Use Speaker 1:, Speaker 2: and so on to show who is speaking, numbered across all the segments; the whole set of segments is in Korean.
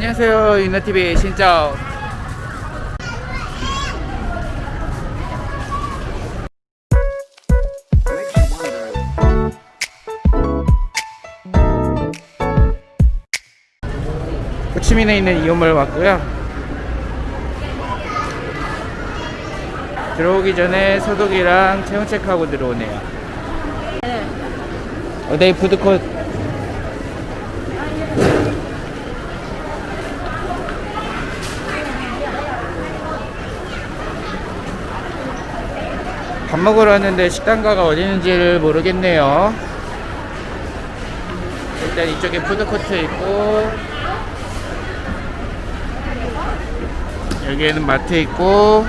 Speaker 1: 안녕하세요 유나TV 신짜오. 호치민에 있는 이온몰 왔고요. 들어오기 전에 소독이랑 체온 체크하고 들어오네요. 어데이 푸드코트 밥 먹으러 왔는데 식당가가 어디 있는지를 모르겠네요. 일단 이쪽에 푸드코트 있고 여기에는 마트 있고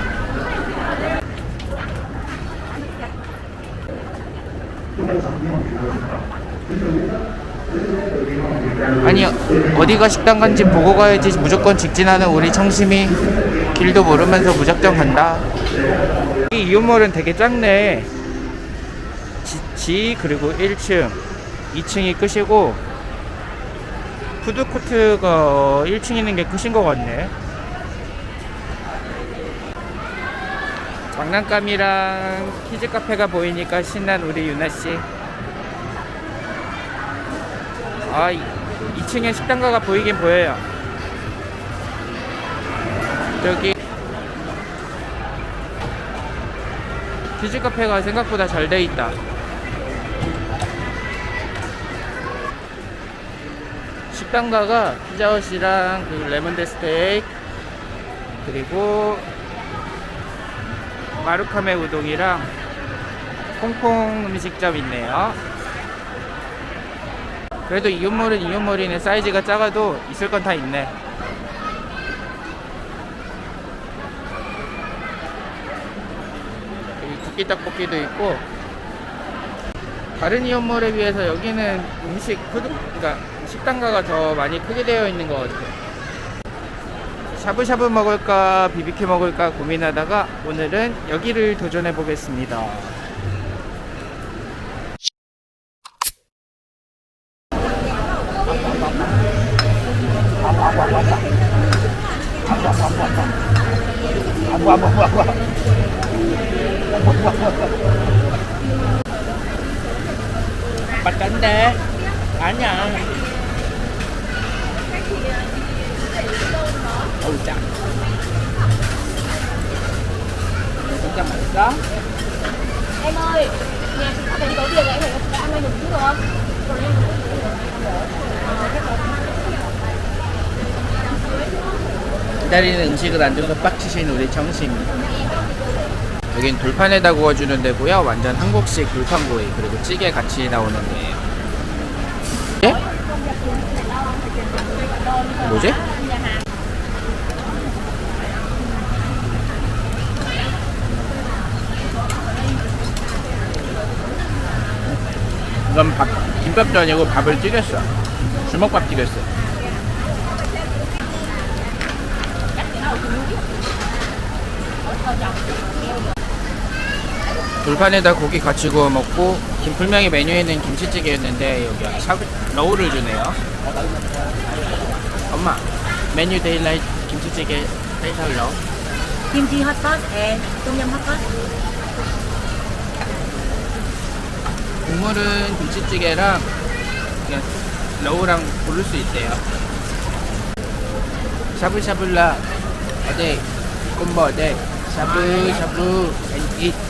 Speaker 1: 아니 어디가 식당 간지 보고 가야지 무조건 직진하는 우리 청심이 길도 모르면서 무작정 간다. 이 이온몰은 되게 작네. 지, 지 그리고 1층, 2층이 끝이고 푸드코트가 1층 있는 게 끝인 것 같네. 장난감이랑 키즈 카페가 보이니까 신난 우리 유나 씨. 아, 2층에 식당가가 보이긴 보여요. 저기 키즈 카페가 생각보다 잘 돼 있다. 식당가가 피자헛이랑 그 레몬드 스테이크 그리고 마루카메 우동이랑 콩콩 음식점 있네요. 그래도 이온몰은 이온몰이네 사이즈가 작아도 있을 건 다 있네. 국기 떡볶이도 있고 다른 이온몰에 비해서 여기는 음식 푸드 그러니까 식당가가 더 많이 크게 되어 있는 것 같아요. 샤브샤브 먹을까 비비큐 먹을까 고민하다가 오늘은 여기를 도전해 보겠습니다. 맛간데 아니야. 어우 짜. 진짜 맛있어?
Speaker 2: Em ơi, nhà chị có phải đi có việc ấy, phải ăn ngay một chút được không?
Speaker 1: 기다리는 음식을 안 줘서 빡치신 우리 정심. 여긴 돌판에다 구워주는 데고요. 완전 한국식 돌판구이 그리고 찌개 같이 나오는 데예요. 예? 뭐지? 이건 밥, 김밥도 아니고 밥을 찌겼어. 주먹밥 찌겼어. 불판에다 고기 같이 구워 먹고 김풀명이 메뉴에는 김치찌개였는데 여기 샤브 러우를 주네요. 엄마 메뉴 데일라이트 김치찌개 스페셜 러우.
Speaker 2: Hot sauce and hot sauce.
Speaker 1: 국물은 김치찌개랑 그냥 러우랑 고를 수 있대요. 샤브샤블라 어데 꼼버 어데 샤브샤브 앤잇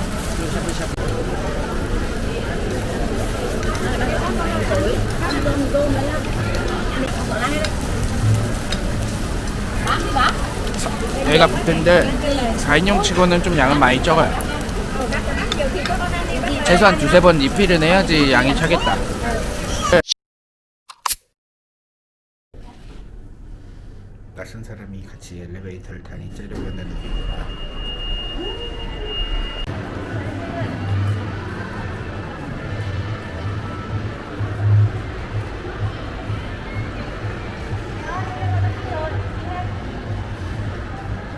Speaker 1: 여기가 붙은데 4인용 치고는 좀 양은 많이 적어요. 최소한 두세 번 리필은 해야지 양이 차겠다. 낯선 사람이 같이 엘리베이터를 타니 째려보는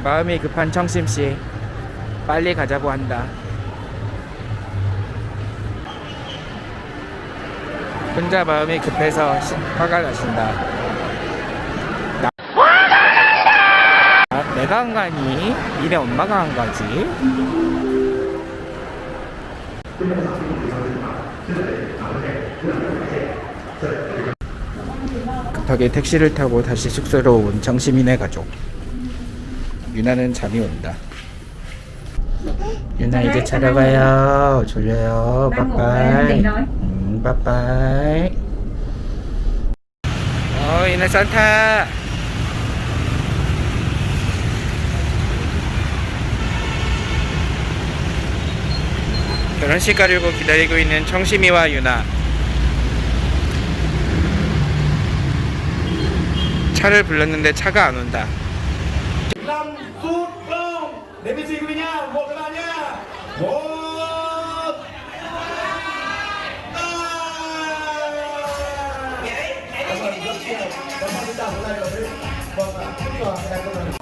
Speaker 1: 마음이 급한 청심 씨 빨리 가자고 한다. 혼자 마음이 급해서 시- 화가 나신다. 나- 내가 한거 아니? 니네 엄마가 한 거지? 급하게 택시를 타고 다시 숙소로 온 정시민의 가족. 유나는 잠이 온다. 유나 이제 자러 가요. 졸려요. 빠빠이. 음, 빠빠이. 어, 유나 산타. 결혼식 가려고 기다리고 있는 청심이와 유나. 차를 불렀는데 차가 안 온다.
Speaker 3: 15 phút không Đến vị trí của mình nha, một các bạn nha Một Nhảy, nhảy, nhảy, nhảy, nhảy, nhảy,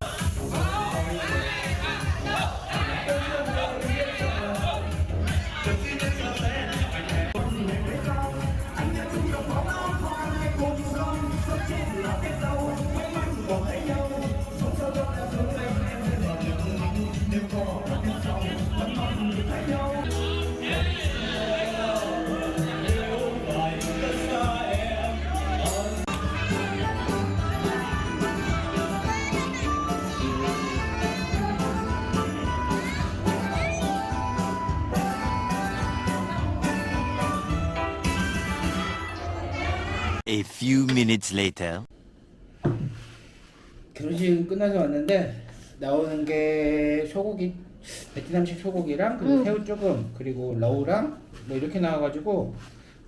Speaker 4: A few minutes later.
Speaker 1: 결혼식 끝나서 왔는데 나오는 게 소고기 베트남식 소고기랑 그리고
Speaker 2: 응.
Speaker 1: 새우 조금 그리고 러우랑 뭐 이렇게 나와가지고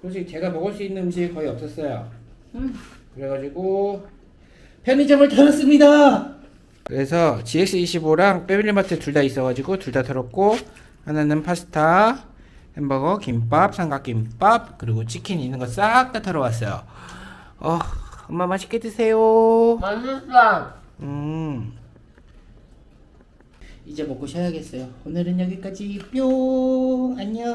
Speaker 1: 솔직히 제가 먹을 수 있는 음식이 거의 없었어요.
Speaker 2: 응.
Speaker 1: 그래가지고 편의점을 털었습니다. 그래서 GX25랑 패밀리마트 둘 다 있어가지고 둘 다 털었고 하나는 파스타, 햄버거, 김밥, 삼각김밥 그리고 치킨 있는 거 싹 다 털어 왔어요. 어, 엄마 맛있게 드세요.
Speaker 2: 맛있어.
Speaker 1: 음. 이제 먹고 쉬어야겠어요. 오늘은 여기까지 뿅 안녕.